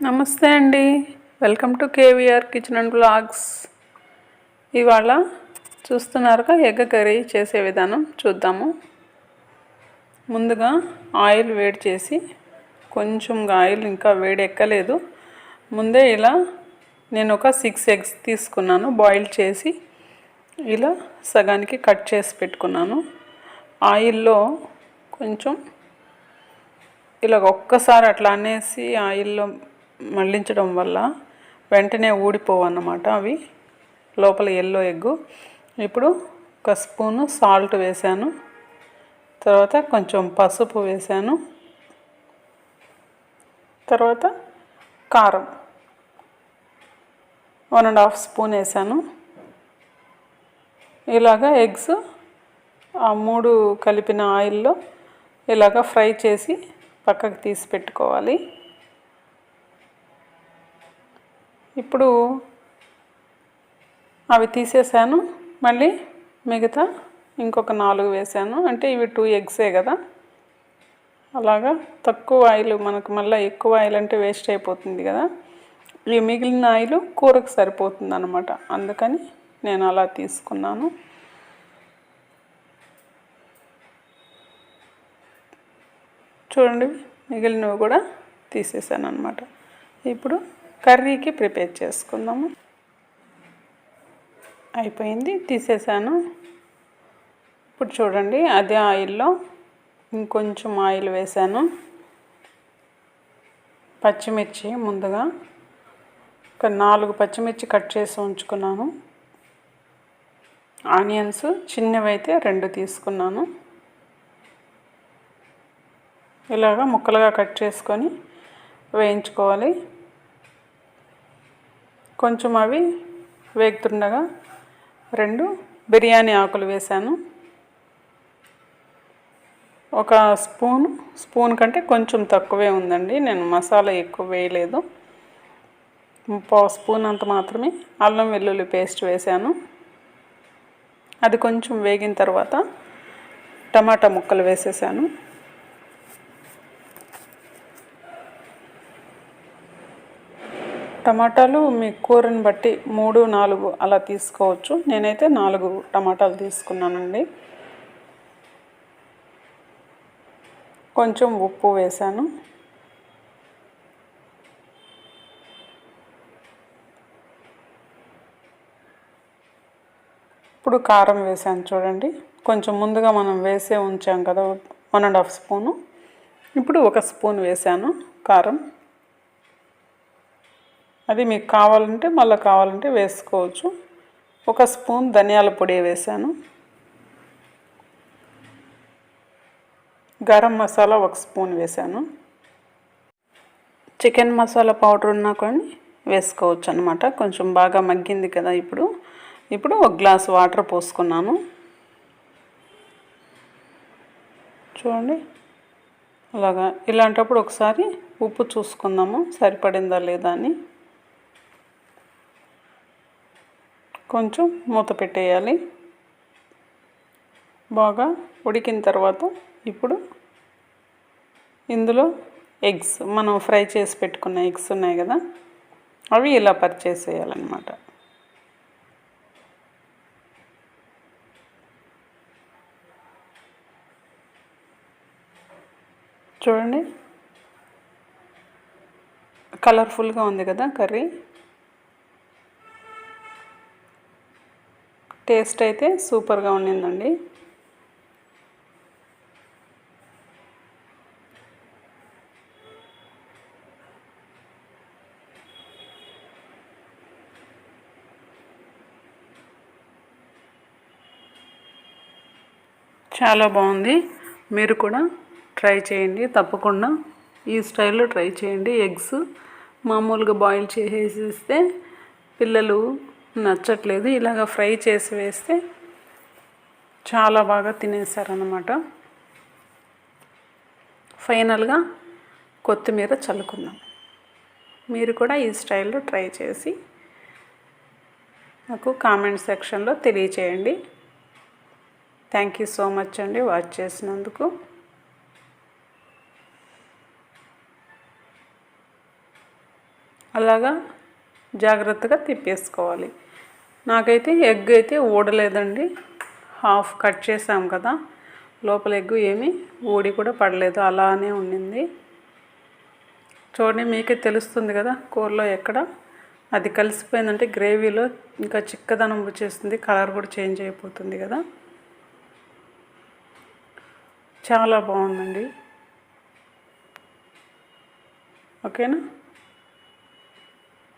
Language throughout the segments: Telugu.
నమస్తే అండి. Welcome to K V R kitchen and blogs ఇవాళ చూస్తున్నారుగా ఎగ్ కర్రీ చేసే విధానం చూద్దాము. ముందుగా ఆయిల్ వేడి చేసి కొంచెం ఆయిల్ ఇంకా వేడి ఎక్కలేదు. ముందే ఇలా నేను ఒక సిక్స్ ఎగ్స్ తీసుకున్నాను బాయిల్ చేసి ఇలా సగానికి కట్ చేసి పెట్టుకున్నాను. ఆయిల్లో కొంచెం ఇలా ఒక్కసారి అట్లా అనేసి ఆయిల్లో మళ్ళించడం వల్ల వెంటనే ఊడిపోవన్నమాట అవి. లోపల ఎల్లో ఎగ్గు. ఇప్పుడు ఒక స్పూను సాల్ట్ వేసాను తర్వాత కొంచెం పసుపు వేశాను. తర్వాత కారం. వన్ అండ్ హాఫ్ స్పూన్ వేసాను ఇలాగ ఎగ్స్ ఆ మూడు కలిపిన ఆయిల్లో ఇలాగ ఫ్రై చేసి పక్కకు తీసి పెట్టుకోవాలి. ఇప్పుడు అవి తీసేసాను. మళ్ళీ మిగతా ఇంకొక నాలుగు వేసాను. అంటే ఇవి టూ ఎగ్సే కదా? అలాగా తక్కువ ఆయిల్ మనకు మళ్ళీ ఎక్కువ ఆయిల్ అంటే వేస్ట్ అయిపోతుంది కదా? ఈ మిగిలిన ఆయిల్ కూరకు సరిపోతుంది అనమాట అందుకని నేను అలా తీసుకున్నాను. చూడండి మిగిలినవి కూడా తీసేసాను అనమాట ఇప్పుడు కర్రీకి ప్రిపేర్ చేసుకుందాము. అయిపోయింది. తీసేసాను. ఇప్పుడు చూడండి అదే ఆయిల్లో ఇంకొంచెం ఆయిల్ వేసాను. పచ్చిమిర్చి ముందుగా ఒక నాలుగు పచ్చిమిర్చి కట్ చేసి ఉంచుకున్నాను. ఆనియన్స్ చిన్నవైతే రెండు తీసుకున్నాను. ఇలాగా ముక్కలుగా కట్ చేసుకొని వేయించుకోవాలి. కొంచెం అవి వేగుతుండగా రెండు బిర్యానీ ఆకులు వేసాను ఒక స్పూన్ స్పూన్ కంటే కొంచెం తక్కువే ఉందండి. నేను మసాలా ఎక్కువ వేయలేదు. పావు స్పూన్ అంత మాత్రమే. అల్లం వెల్లుల్లి పేస్ట్ వేసాను అది కొంచెం వేగిన తర్వాత టమాటా ముక్కలు వేసేసాను. టమాటాలు మీ కూరని బట్టి మూడు నాలుగు అలా తీసుకోవచ్చు. నేనైతే నాలుగు టమాటాలు తీసుకున్నానండి. కొంచెం ఉప్పు వేసాను. ఇప్పుడు కారం వేసాను చూడండి. కొంచెం ముందుగా మనం వేసే ఉంచాం కదా వన్ అండ్ హాఫ్ స్పూను. ఇప్పుడు ఒక స్పూన్ వేసాను కారం. అది మీకు కావాలంటే మళ్ళీ కావాలంటే వేసుకోవచ్చు. ఒక స్పూన్ ధనియాల పొడి వేసాను. గరం మసాలా ఒక స్పూన్ వేసాను. చికెన్ మసాలా పౌడర్ ఉన్నా కానీ వేసుకోవచ్చు అనమాట కొంచెం బాగా మగ్గింది కదా ఇప్పుడు. ఇప్పుడు ఒక గ్లాస్ వాటర్ పోసుకున్నాను. చూడండి. అలాగా. ఇలాంటప్పుడు ఒకసారి ఉప్పు చూసుకుందాము. సరిపడిందా లేదా అని. కొంచెం మూత పెట్టేయాలి. బాగా ఉడికిన తర్వాత ఇప్పుడు ఇందులో ఎగ్స్ మనం ఫ్రై చేసి పెట్టుకున్న ఎగ్స్ ఉన్నాయి కదా అవి ఇలా పరిచేసేయాలన్నమాట చూడండి. కలర్ఫుల్గా ఉంది కదా కర్రీ. టేస్ట్ అయితే సూపర్గా ఉండిందండి. చాలా బాగుంది. మీరు కూడా ట్రై చేయండి. తప్పకుండా ఈ స్టైల్లో ట్రై చేయండి. ఎగ్స్ మామూలుగా బాయిల్ చేసేసిస్తే పిల్లలు నచ్చట్లేదు. ఇలాగ ఫ్రై చేసి వేస్తే చాలా బాగా తినేసారనమాట ఫైనల్గా కొత్తిమీర చల్లుకుందాం. మీరు కూడా ఈ స్టైల్లో ట్రై చేసి నాకు కామెంట్ సెక్షన్లో తెలియచేయండి. థ్యాంక్ యూ సో మచ్ అండి వాచ్ చేసినందుకు. అలాగా జాగ్రత్తగా తిప్పేసుకోవాలి. నాకైతే ఎగ్ అయితే ఊడలేదండి. హాఫ్ కట్ చేసాం కదా. లోపల ఎగ్గు ఏమీ ఊడి కూడా పడలేదు. అలానే ఉండింది. చూడండి మీకే తెలుస్తుంది కదా కూరలో ఎక్కడ. అది కలిసిపోయిందంటే గ్రేవీలో ఇంకా చిక్కదనం వచ్చేస్తుంది. కలర్ కూడా చేంజ్ అయిపోతుంది కదా. చాలా బాగుందండి. ఓకేనా?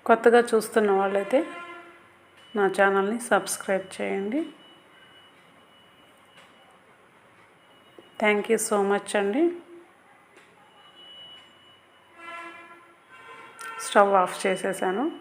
కొత్తగా చూస్తున్న వాళ్ళైతే నా ఛానల్ని సబ్స్క్రైబ్ చేయండి. థ్యాంక్ యూ సో మచ్ అండి. స్టవ్ ఆఫ్ చేసేసాను.